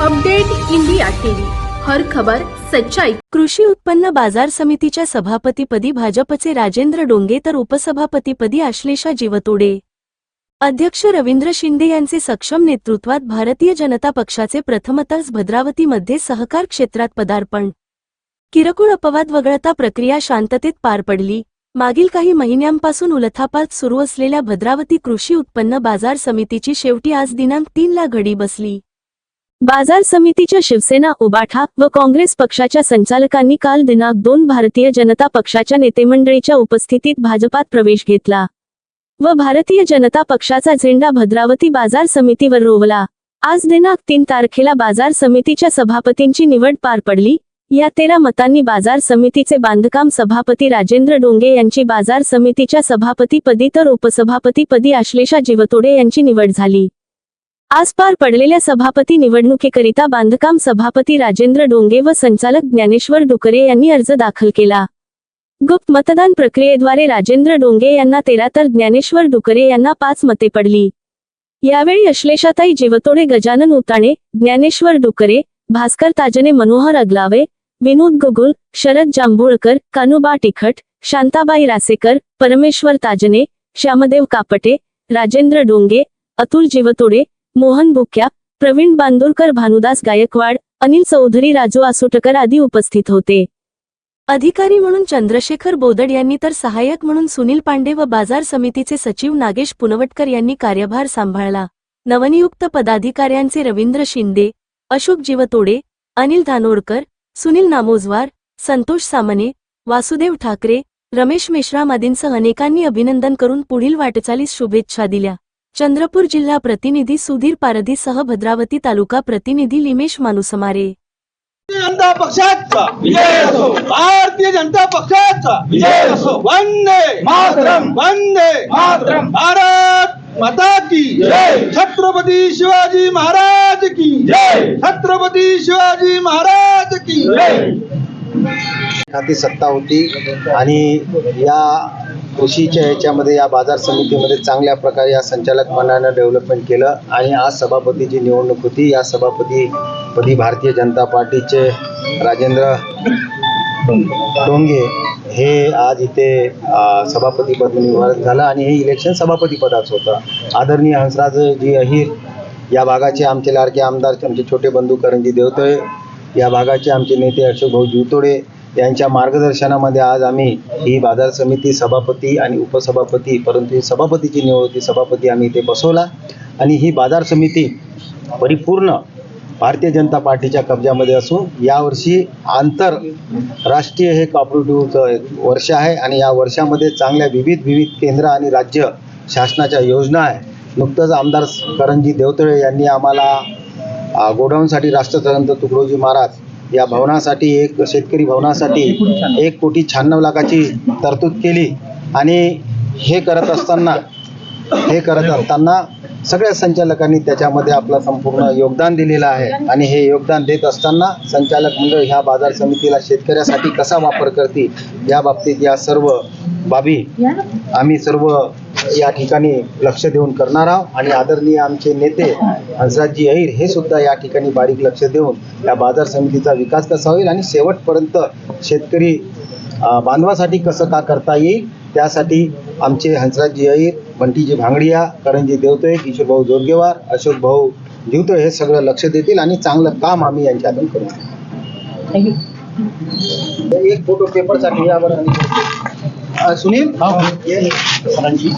Update India TV. हर खबर सच्चाई. कृषी उत्पन्न बाजार समितीच्या सभापतीपदी भाजपचे राजेंद्र डोंगे तर उपसभापतीपदी आश्लेषा जीवतोडे. अध्यक्ष रवींद्र शिंदे यांचे सक्षम नेतृत्वात भारतीय जनता पक्षाचे प्रथमतच भद्रावतीमध्ये सहकार क्षेत्रात पदार्पण. किरकोळ अपवाद वगळता प्रक्रिया शांततेत पार पडली. मागील काही महिन्यांपासून उलथापात सुरू असलेल्या भद्रावती कृषी उत्पन्न बाजार समितीची शेवटी आज दिनांक तीनला घडी बसली. बाजार समितीच्या शिवसेना उबाठा व काँग्रेस पक्षाच्या संचालकांनी काल दिनांक दोन भारतीय जनता पक्षाच्या नेतेमंडळीच्या उपस्थितीत भाजपात प्रवेश घेतला व भारतीय जनता पक्षाचा झेंडा भद्रावती बाजार समितीवर रोवला. आज दिनांक तीन तारखेला बाजार समितीच्या सभापतींची निवड पार पडली. या तेरा मतांनी बाजार समितीचे बांधकाम सभापती राजेंद्र डोंगे यांची बाजार समितीच्या सभापतीपदी तर उपसभापतीपदी आश्लेषा जीवतोडे यांची निवड झाली. आज पार पडलेल्या सभापती निवडणुकीकरिता बांधकाम सभापती राजेंद्र डोंगे व संचालक ज्ञानेश्वर डुकरे यांनी अर्ज दाखल केला. गुप्त मतदान प्रक्रियेद्वारे राजेंद्र डोंगे यांना तेरा तर ज्ञानेश्वर डुकरे यांना पाच मते पडली. यावेळी अश्लेषाताई जीवतोडे गजानन उताणे ज्ञानेश्वर डुकरे भास्कर ताजने मनोहर अगलावे विनोद गुगुल शरद जांभूळकर कानुबा टिखट शांताबाई रासेकर परमेश्वर ताजने श्यामदेव कापटे राजेंद्र डोंगे अतुल जीवतोडे मोहन भुक्या प्रवीण बांदुरकर भानुदास गायकवाड अनिल चौधरी राजू आसोटकर आदी उपस्थित होते. अधिकारी म्हणून चंद्रशेखर बोदड यांनी तर सहाय्यक म्हणून सुनील पांडे व बाजार समितीचे सचिव नागेश पुनवटकर यांनी कार्यभार सांभाळला. नवनियुक्त पदाधिकाऱ्यांचे रवींद्र शिंदे अशोक जीवतोडे अनिल धानोरकर सुनील नामोजवार संतोष सामने वासुदेव ठाकरे रमेश मेश्राम आदींसह अनेकांनी अभिनंदन करून पुढील वाटचालीस शुभेच्छा दिल्या. चंद्रपूर जिल्हा प्रतिनिधी सुधीर पारधीसह भद्रावती तालुका प्रतिनिधी लिमेश मानुसमारे जनता पक्षाचा विजय असो. भारतीय जनता पक्षाचा विजय असो. वंदे मातरम. वंदे मातरम. भारत माता की जय. छत्रपती शिवाजी महाराज की जय. छत्रपती शिवाजी महाराज की जय. खाती सत्ता होती आणि या कृषीच्या याच्यामध्ये या बाजार समितीमध्ये चांगल्या प्रकारे या संचालक मंडळानं डेव्हलपमेंट केलं आणि आज सभापतीची निवडणूक होती. या सभापतीपदी भारतीय जनता पार्टीचे राजेंद्र डोंगे हे आज इथे सभापतीपद सभापतीपदी निवड झालं आणि हे इलेक्शन सभापतीपदाचं होतं. आदरणीय हंसराजजी अहिर या भागाचे आमचे लाडके आमदार आमचे छोटे बंधू करंजी देवतळे या भागाचे आमचे नेते अशोक भाऊ जीवतोडे यांच्या मार्गदर्शनामध्ये आज आम्ही ही बाजार समिती सभापती आणि उपसभापती परंतु ही सभापतीची निवड होती. सभापती आम्ही इथे बसवला. आणि ही बाजार समिती परिपूर्ण भारतीय जनता पार्टीच्या कब्जामध्ये असून यावर्षी आंतर राष्ट्रीय हे कॉपरेटिव्हचं वर्ष आहे आणि या वर्षामध्ये चांगल्या विविध विविध केंद्र आणि राज्य शासनाच्या योजना आहे. नुकतंच आमदार करंजी देवतळे यांनी आम्हाला गोडाऊनसाठी राष्ट्रसंत तुकडोजी महाराज या भवनासाठी एक शेतकरी भवनासाठी एक कोटी शहाण्णव लाखाची तरतूद केली आणि हे करत असताना हे करत असताना सगळ्या संचालकांनी त्याच्यामध्ये आपलं संपूर्ण योगदान दिलेलं आहे. आणि हे योगदान देत असताना संचालक मंडळ ह्या बाजार समितीला शेतकऱ्यासाठी कसा वापर करतील या बाबतीत या सर्व बाबी आम्ही सर्व या ठिकाणी लक्ष देऊन करणार आहोत आणि आदरणीय आमचे नेते हंसराजजी अहिर हे सुद्धा या ठिकाणी बारीक लक्ष देऊन या बाजार समितीचा विकास कसा होईल आणि शेवटपर्यंत शेतकरी बांधवासाठी कसं का करता येईल त्यासाठी आमचे हंसराजजी अहिर बंटीजी भांगडिया करंजी देवतळे किशोरभाऊ जोरगेवार अशोक भाऊ जीवतळे हे सगळं लक्ष देतील आणि चांगलं काम आम्ही यांच्या हातून करू एक फोटो पेपरसाठी यावर सुनील. सरांची.